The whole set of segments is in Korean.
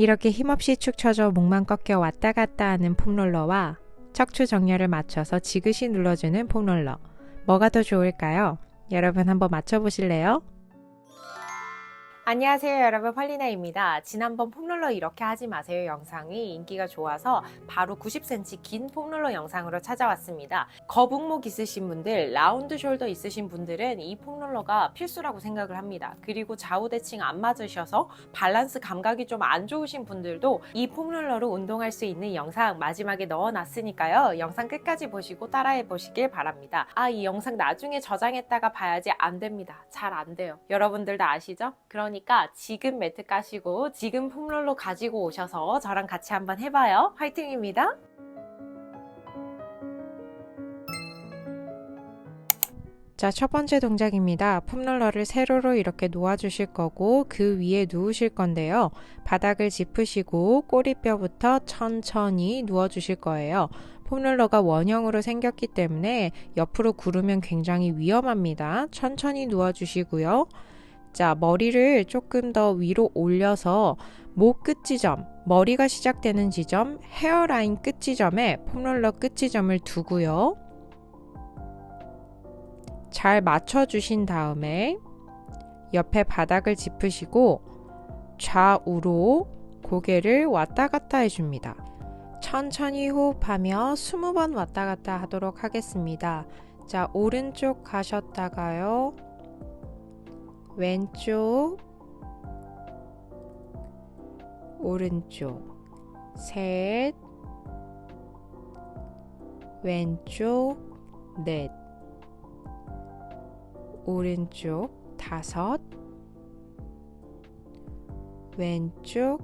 이렇게 힘없이 축 처져 목만 꺾여 왔다 갔다 하는 폼롤러와 척추 정렬을 맞춰서 지그시 눌러주는 폼롤러. 뭐가 더 좋을까요? 여러분 한번 맞춰보실래요? 안녕하세요 여러분 펄리나입니다. 지난번 폼롤러 이렇게 하지 마세요 영상이 인기가 좋아서 바로 90cm 긴 폼롤러 영상으로 찾아왔습니다. 거북목 있으신 분들, 라운드 숄더 있으신 분들은 이 폼롤러가 필수라고 생각을 합니다. 그리고 좌우 대칭 안 맞으셔서 밸런스 감각이 좀 안 좋으신 분들도 이 폼롤러로 운동할 수 있는 영상 마지막에 넣어놨으니까요. 영상 끝까지 보시고 따라해 보시길 바랍니다. 아, 이 영상 나중에 저장했다가 봐야지 안 됩니다. 잘 안 돼요. 여러분들 다 아시죠? 그 러니까 지금 매트 까시고 지금 폼롤러 가지고 오셔서 저랑 같이 한번 해봐요. 화이팅입니다. 자, 첫 번째 동작입니다. 폼롤러를 세로로 이렇게 놓아주실 거고 그 위에 누우실 건데요. 바닥을 짚으시고 꼬리뼈부터 천천히 누워주실 거예요. 폼롤러가 원형으로 생겼기 때문에 옆으로 구르면 굉장히 위험합니다. 천천히 누워주시고요. 자, 머리를 조금 더 위로 올려서 목 끝 지점, 머리가 시작되는 지점, 헤어라인 끝 지점에 폼롤러 끝 지점을 두고요. 잘 맞춰주신 다음에 옆에 바닥을 짚으시고 좌우로 고개를 왔다 갔다 해줍니다. 천천히 호흡하며 20번 왔다 갔다 하도록 하겠습니다. 자, 오른쪽 가셨다가요. 왼쪽, 오른쪽, 셋, 왼쪽, 넷, 오른쪽, 다섯, 왼쪽,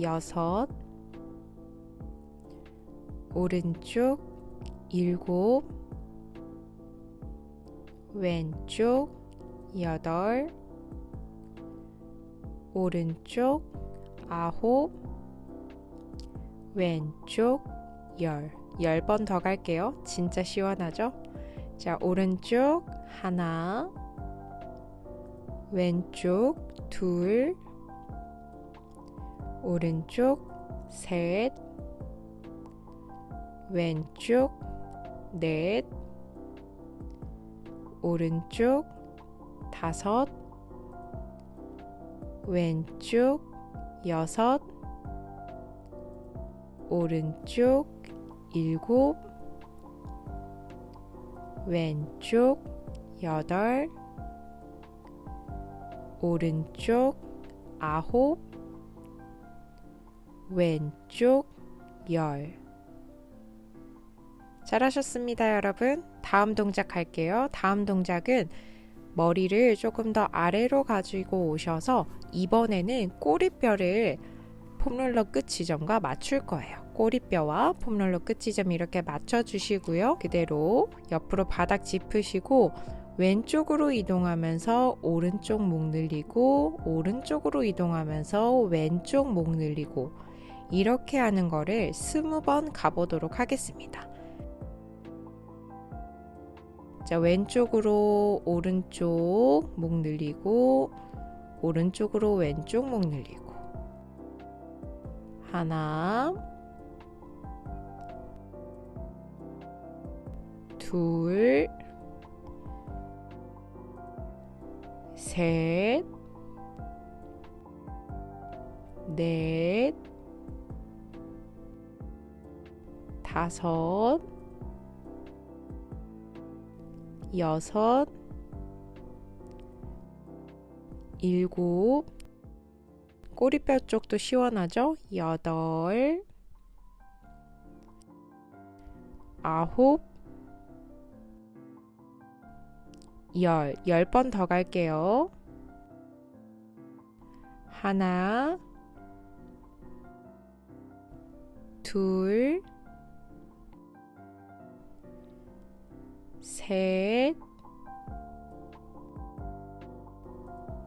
여섯, 오른쪽, 일곱, 왼쪽, 여덟, 오른쪽 아홉 왼쪽 열. 열 번 더 갈게요. 진짜 시원하죠? 자, 오른쪽 하나 왼쪽 둘 오른쪽 셋 왼쪽 넷 오른쪽 다섯 왼쪽 여섯 오른쪽 일곱 왼쪽 여덟 오른쪽 아홉 왼쪽 열. 잘하셨습니다 여러분. 다음 동작 할게요. 다음 동작은 머리를 조금 더 아래로 가지고 오셔서 이번에는 꼬리뼈를 폼롤러 끝 지점과 맞출 거예요. 꼬리뼈와 폼롤러 끝 지점 이렇게 맞춰 주시고요. 그대로 옆으로 바닥 짚으시고 왼쪽으로 이동하면서 오른쪽 목 늘리고 오른쪽으로 이동하면서 왼쪽 목 늘리고 이렇게 하는 거를 스무 번 가보도록 하겠습니다. 자, 왼쪽으로 오른쪽 목 늘리고 오른쪽으로 왼쪽 목 늘리고. 하나. 둘. 셋, 넷, 다섯, 여섯, 일곱, 꼬리뼈 쪽도 시원하죠? 여덟, 아홉, 열, 열 번 더 갈게요. 하나, 둘, 셋,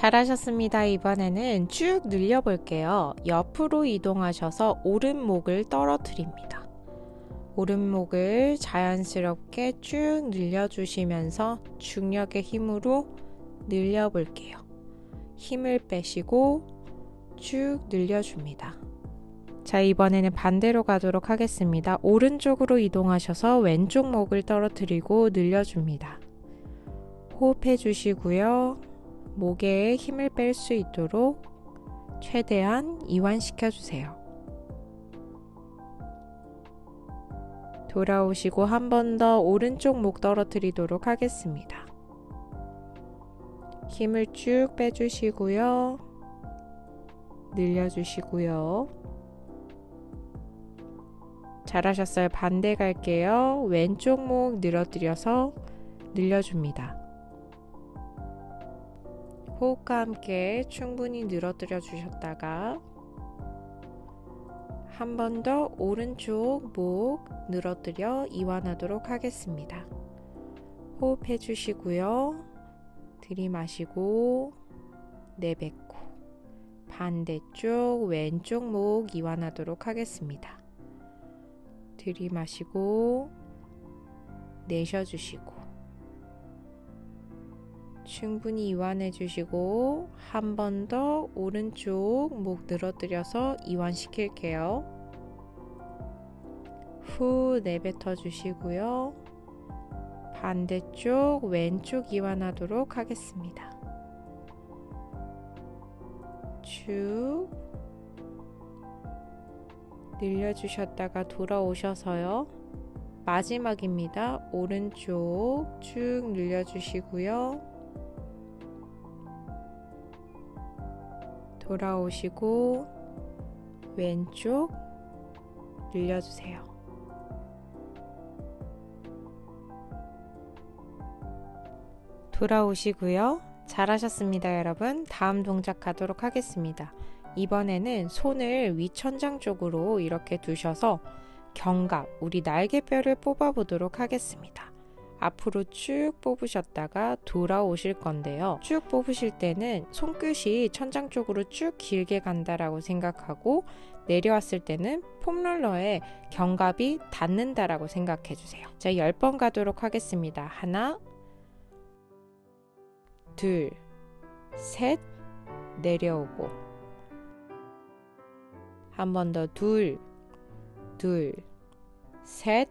잘하셨습니다. 이번에는 쭉 늘려볼게요. 옆으로 이동하셔서 오른목을 떨어뜨립니다. 오른목을 자연스럽게 쭉 늘려주시면서 중력의 힘으로 늘려볼게요. 힘을 빼시고 쭉 늘려줍니다. 자, 이번에는 반대로 가도록 하겠습니다. 오른쪽으로 이동하셔서 왼쪽 목을 떨어뜨리고 늘려줍니다. 호흡해 주시고요. 목에 힘을 뺄 수 있도록 최대한 이완시켜 주세요. 돌아오시고 한 번 더 오른쪽 목 떨어뜨리도록 하겠습니다. 힘을 쭉 빼주시고요. 늘려주시고요. 잘하셨어요. 반대 갈게요. 왼쪽 목 늘어뜨려서 늘려줍니다. 호흡과 함께 충분히 늘어뜨려 주셨다가 한 번 더 오른쪽 목 늘어뜨려 이완하도록 하겠습니다. 호흡해 주시고요. 들이마시고 내뱉고 반대쪽 왼쪽 목 이완하도록 하겠습니다. 들이마시고 내쉬어주시고 충분히 이완해 주시고 한 번 더 오른쪽 목 늘어뜨려서 이완시킬게요. 후 내뱉어 주시고요. 반대쪽 왼쪽 이완하도록 하겠습니다. 쭉 늘려주셨다가 돌아오셔서요. 마지막입니다. 오른쪽 쭉 늘려주시고요. 돌아오시고 왼쪽 늘려주세요. 돌아오시고요. 잘하셨습니다, 여러분. 다음 동작 가도록 하겠습니다. 이번에는 손을 위천장 쪽으로 이렇게 두셔서 견갑, 우리 날개뼈를 뽑아보도록 하겠습니다. 앞으로 쭉 뽑으셨다가 돌아오실 건데요. 쭉 뽑으실 때는 손끝이 천장 쪽으로 쭉 길게 간다라고 생각하고 내려왔을 때는 폼롤러에 견갑이 닿는다라고 생각해 주세요. 자, 10번 가도록 하겠습니다. 하나, 둘, 셋, 내려오고. 한 번 더 둘, 둘, 셋,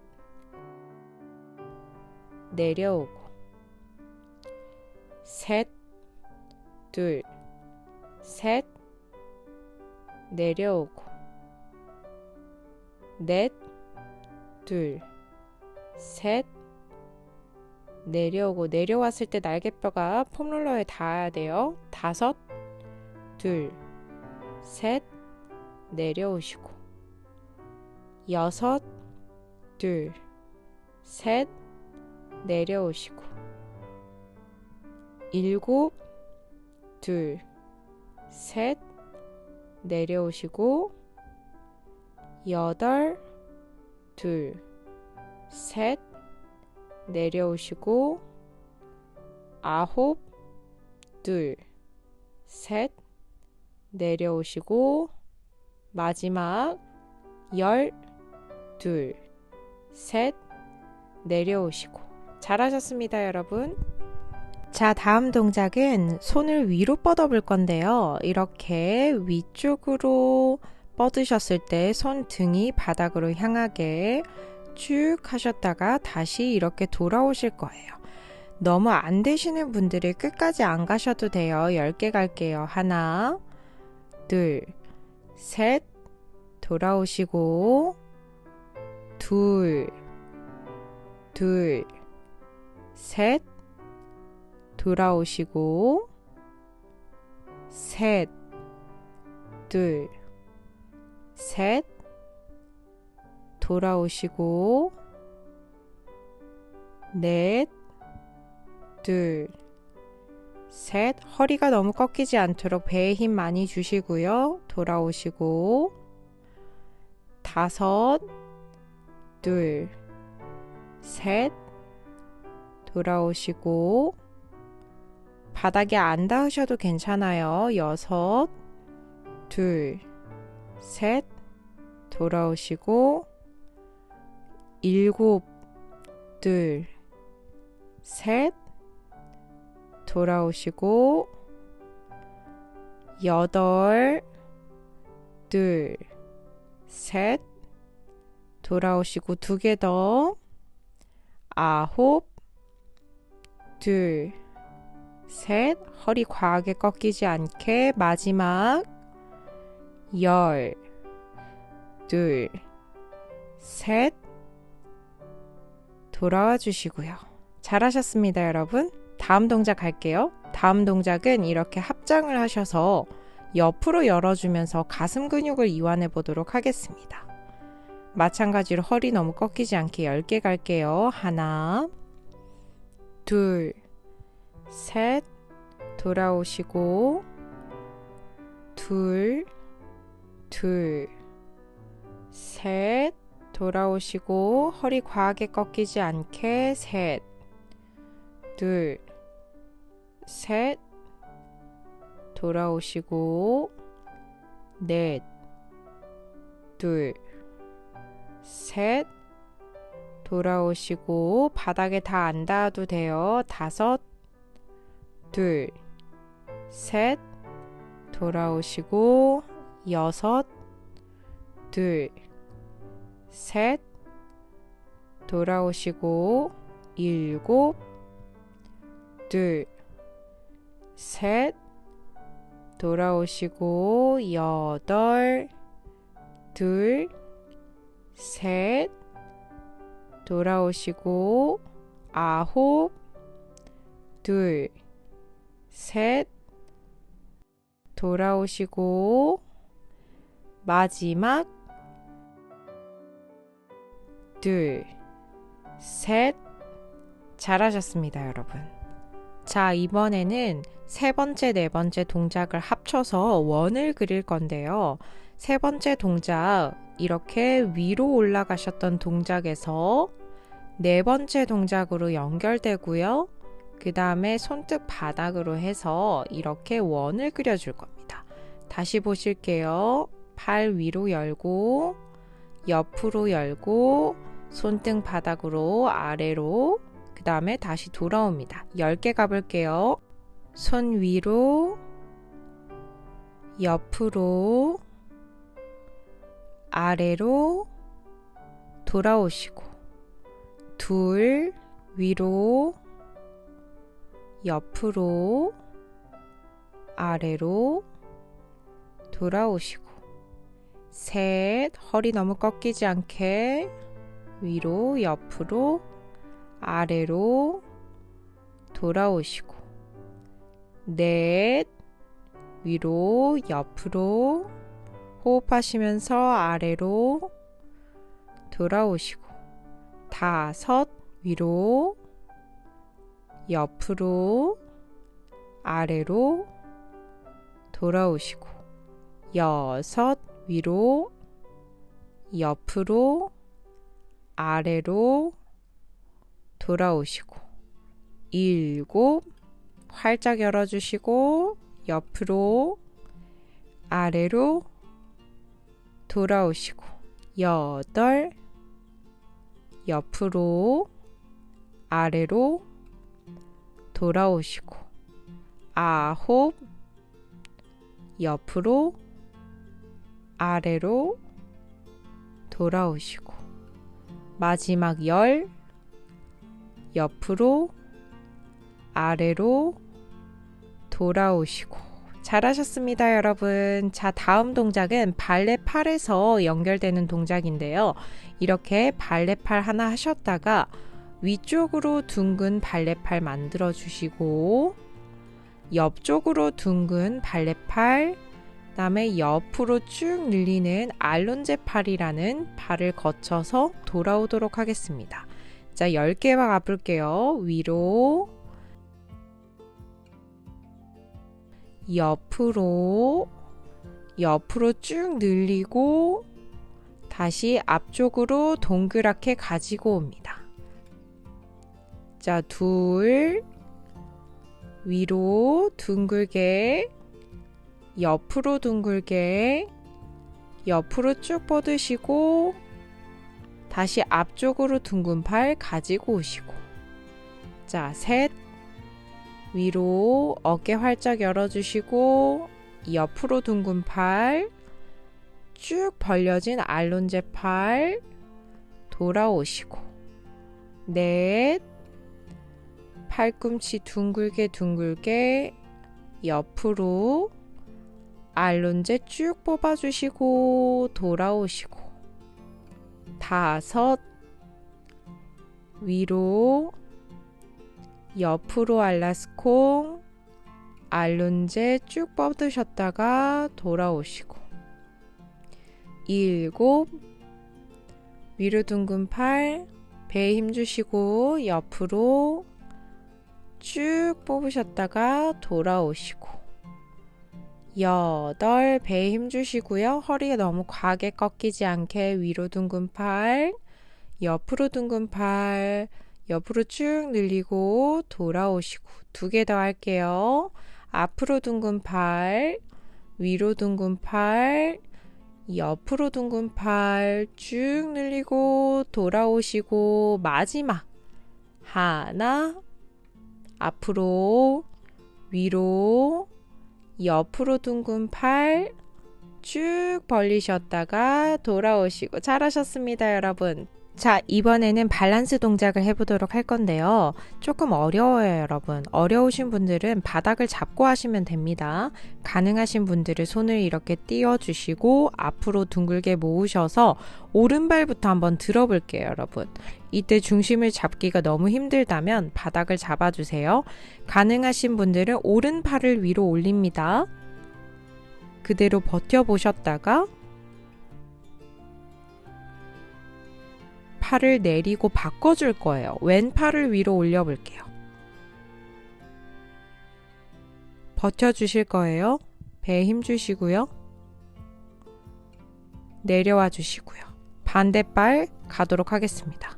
내려오고. 셋, 둘, 셋, 내려오고. 넷, 둘, 셋, 내려오고. 내려왔을 때 날개뼈가 폼롤러에 닿아야 돼요. 다섯, 둘, 셋, 내려오시고. 여섯, 둘, 셋, 내려오시고. 일곱, 둘, 셋, 내려오시고. 여덟, 둘, 셋, 내려오시고. 아홉, 둘, 셋, 내려오시고. 마지막 열, 둘, 셋, 내려오시고 잘하셨습니다, 여러분. 자, 다음 동작은 손을 위로 뻗어 볼 건데요. 이렇게 위쪽으로 뻗으셨을 때 손등이 바닥으로 향하게 쭉 하셨다가 다시 이렇게 돌아오실 거예요. 너무 안 되시는 분들이 끝까지 안 가셔도 돼요. 10개 갈게요. 하나, 둘, 셋, 돌아오시고, 둘, 둘, 셋, 돌아오시고, 셋, 둘, 셋, 돌아오시고, 넷, 둘, 셋. 허리가 너무 꺾이지 않도록 배에 힘 많이 주시고요. 돌아오시고, 다섯, 둘, 셋, 돌아오시고, 바닥에 안 닿으셔도 괜찮아요. 여섯, 둘, 셋, 돌아오시고, 일곱, 둘, 셋, 돌아오시고, 여덟, 둘, 셋, 돌아오시고 두 개 더, 아홉, 둘, 셋, 허리 과하게 꺾이지 않게 마지막 열, 둘, 셋, 돌아와 주시고요. 잘하셨습니다, 여러분. 다음 동작 할게요. 다음 동작은 이렇게 합장을 하셔서 옆으로 열어주면서 가슴 근육을 이완해 보도록 하겠습니다. 마찬가지로 허리 너무 꺾이지 않게 10개 갈게요. 하나, 둘, 셋, 돌아오시고, 둘, 둘, 셋, 돌아오시고, 허리 과하게 꺾이지 않게, 셋, 둘, 셋, 돌아오시고, 넷, 둘, 셋, 돌아오시고, 바닥에 다 안 닿아도 돼요. 다섯, 둘, 셋, 돌아오시고, 여섯, 둘, 셋, 돌아오시고, 일곱, 둘, 셋, 돌아오시고, 여덟, 둘, 셋, 돌아오시고, 아홉, 둘, 셋, 돌아오시고, 마지막, 둘, 셋, 잘하셨습니다, 여러분. 자, 이번에는 세 번째, 네 번째 동작을 합쳐서 원을 그릴 건데요. 세 번째 동작, 이렇게 위로 올라가셨던 동작에서 네 번째 동작으로 연결되고요. 그 다음에 손등 바닥으로 해서 이렇게 원을 그려줄 겁니다. 다시 보실게요. 팔 위로 열고, 옆으로 열고, 손등 바닥으로 아래로, 그 다음에 다시 돌아옵니다. 10개 가볼게요. 손 위로, 옆으로, 아래로 돌아오시고, 둘, 위로, 옆으로, 아래로 돌아오시고, 셋, 허리 너무 꺾이지 않게 위로, 옆으로, 아래로 돌아오시고, 넷, 위로, 옆으로 호흡하시면서 아래로 돌아오시고, 다섯, 위로, 옆으로, 아래로 돌아오시고, 여섯, 위로, 옆으로, 아래로 돌아오시고, 일곱, 활짝 열어주시고, 옆으로, 아래로 돌아오시고, 여덟, 옆으로, 아래로 돌아오시고, 아홉, 옆으로, 아래로 돌아오시고, 마지막 열, 옆으로, 아래로 돌아오시고. 잘하셨습니다, 여러분. 자, 다음 동작은 발레 팔에서 연결되는 동작인데요. 이렇게 발레 팔 하나 하셨다가 위쪽으로 둥근 발레 팔 만들어 주시고, 옆쪽으로 둥근 발레 팔, 그다음에 옆으로 쭉 늘리는 알론제 팔이라는 팔을 거쳐서 돌아오도록 하겠습니다. 자, 10개 가볼게요. 위로, 옆으로, 옆으로 쭉 늘리고, 다시 앞쪽으로 동그랗게 가지고 옵니다. 자, 둘, 위로 둥글게, 옆으로 둥글게, 옆으로 쭉 뻗으시고, 다시 앞쪽으로 둥근 팔 가지고 오시고, 자, 셋, 위로 어깨 활짝 열어주시고, 옆으로 둥근 팔, 쭉 벌려진 알론제 팔, 돌아오시고, 넷, 팔꿈치 둥글게 둥글게 옆으로 알론제 쭉 뽑아주시고 돌아오시고 다섯 위로 옆으로 알라스콩 알론제 쭉 뻗으셨다가 돌아오시고 일곱 위로 둥근 팔 배에 힘주시고 옆으로 쭉 뽑으셨다가 돌아오시고 여덟 배에 힘주시고요. 허리가 너무 과하게 꺾이지 않게 위로 둥근 팔 옆으로 둥근 팔 옆으로 쭉 늘리고 돌아오시고 두 개 더 할게요. 앞으로 둥근 팔 위로 둥근 팔 옆으로 둥근 팔 쭉 늘리고 돌아오시고 마지막 하나 앞으로 위로 옆으로 둥근 팔 쭉 벌리셨다가 돌아오시고 잘하셨습니다, 여러분. 자, 이번에는 밸런스 동작을 해보도록 할 건데요. 조금 어려워요, 여러분. 어려우신 분들은 바닥을 잡고 하시면 됩니다. 가능하신 분들은 손을 이렇게 띄워주시고 앞으로 둥글게 모으셔서 오른발부터 한번 들어볼게요, 여러분. 이때 중심을 잡기가 너무 힘들다면 바닥을 잡아주세요. 가능하신 분들은 오른팔을 위로 올립니다. 그대로 버텨보셨다가 팔을 내리고 바꿔줄 거예요. 왼팔을 위로 올려볼게요. 버텨주실 거예요. 배에 힘 주시고요. 내려와 주시고요. 반대발 가도록 하겠습니다.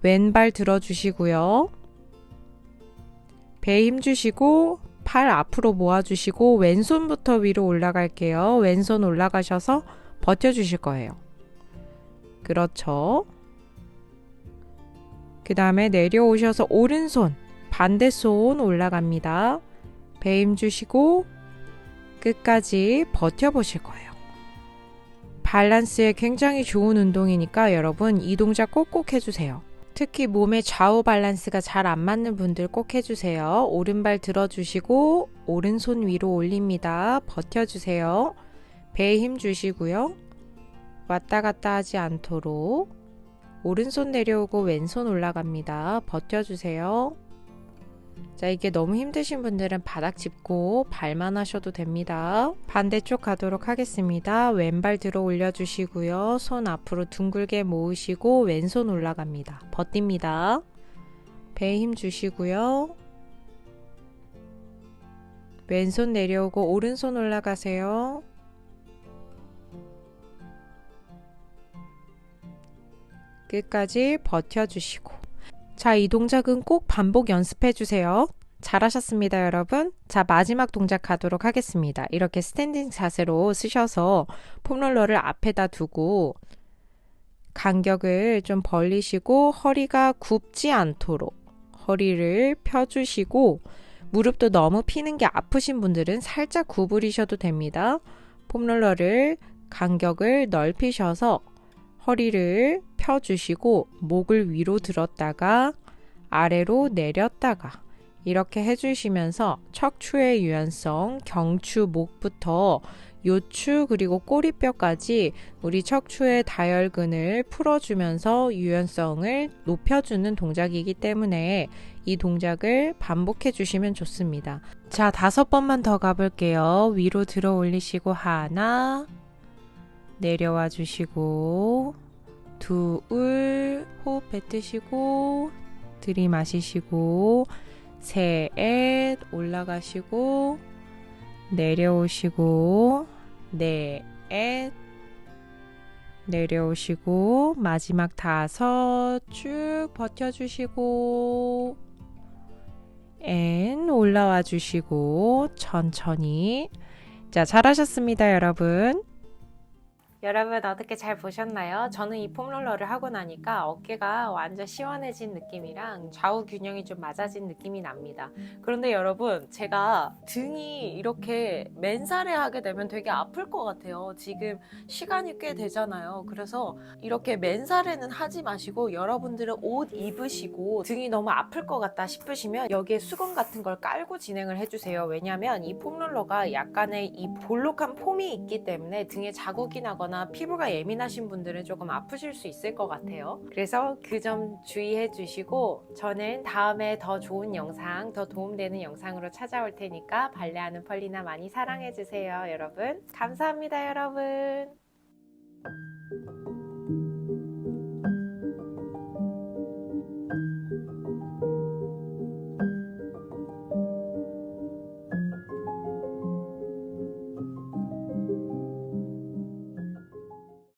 왼발 들어주시고요. 배에 힘 주시고 팔 앞으로 모아주시고 왼손부터 위로 올라갈게요. 왼손 올라가셔서 버텨주실 거예요. 그렇죠. 그 다음에 내려오셔서 오른손, 반대손 올라갑니다. 배힘 주시고 끝까지 버텨보실 거예요. 밸런스에 굉장히 좋은 운동이니까 여러분 이 동작 꼭꼭 해주세요. 특히 몸의 좌우 밸런스가 잘 안 맞는 분들 꼭 해주세요. 오른발 들어주시고 오른손 위로 올립니다. 버텨주세요. 배에 힘 주시고요. 왔다 갔다 하지 않도록 오른손 내려오고 왼손 올라갑니다. 버텨주세요. 자, 이게 너무 힘드신 분들은 바닥 짚고 발만 하셔도 됩니다. 반대쪽 가도록 하겠습니다. 왼발 들어 올려주시고요. 손 앞으로 둥글게 모으시고 왼손 올라갑니다. 버팁니다. 배에 힘 주시고요. 왼손 내려오고 오른손 올라가세요. 끝까지 버텨주시고. 자, 이 동작은 꼭 반복 연습해 주세요. 잘하셨습니다, 여러분. 자, 마지막 동작 가도록 하겠습니다. 이렇게 스탠딩 자세로 쓰셔서 폼롤러를 앞에다 두고 간격을 좀 벌리시고 허리가 굽지 않도록 허리를 펴주시고 무릎도 너무 피는 게 아프신 분들은 살짝 구부리셔도 됩니다. 폼롤러를 간격을 넓히셔서 허리를 펴주시고 목을 위로 들었다가 아래로 내렸다가 이렇게 해주시면서 척추의 유연성, 경추, 목부터 요추 그리고 꼬리뼈까지 우리 척추의 다혈근을 풀어주면서 유연성을 높여주는 동작이기 때문에 이 동작을 반복해 주시면 좋습니다. 자, 다섯 번만 더 가볼게요. 위로 들어 올리시고 하나, 내려와 주시고 둘 호흡 뱉으시고 들이마시시고 셋 올라가시고 내려오시고 넷 내려오시고 마지막 다섯 쭉 버텨주시고 앤 올라와 주시고 천천히. 자 잘하셨습니다 여러분 여러분 어떻게 잘 보셨나요? 저는 이 폼롤러를 하고 나니까 어깨가 완전 시원해진 느낌이랑 좌우 균형이 좀 맞아진 느낌이 납니다. 그런데 여러분 제가 등이 이렇게 맨살에 하게 되면 되게 아플 것 같아요. 지금 시간이 꽤 되잖아요. 그래서 이렇게 맨살에는 하지 마시고 여러분들은 옷 입으시고 등이 너무 아플 것 같다 싶으시면 여기에 수건 같은 걸 깔고 진행을 해주세요. 왜냐하면 이 폼롤러가 약간의 이 볼록한 폼이 있기 때문에 등에 자국이 나 거나 피부가 예민하신 분들은 조금 아프실 수 있을 것 같아요. 그래서 그 점 주의해 주시고 저는 다음에 더 좋은 영상, 더 도움되는 영상으로 찾아올 테니까 발레하는 펄리나 많이 사랑해 주세요, 여러분. 감사합니다, 여러분.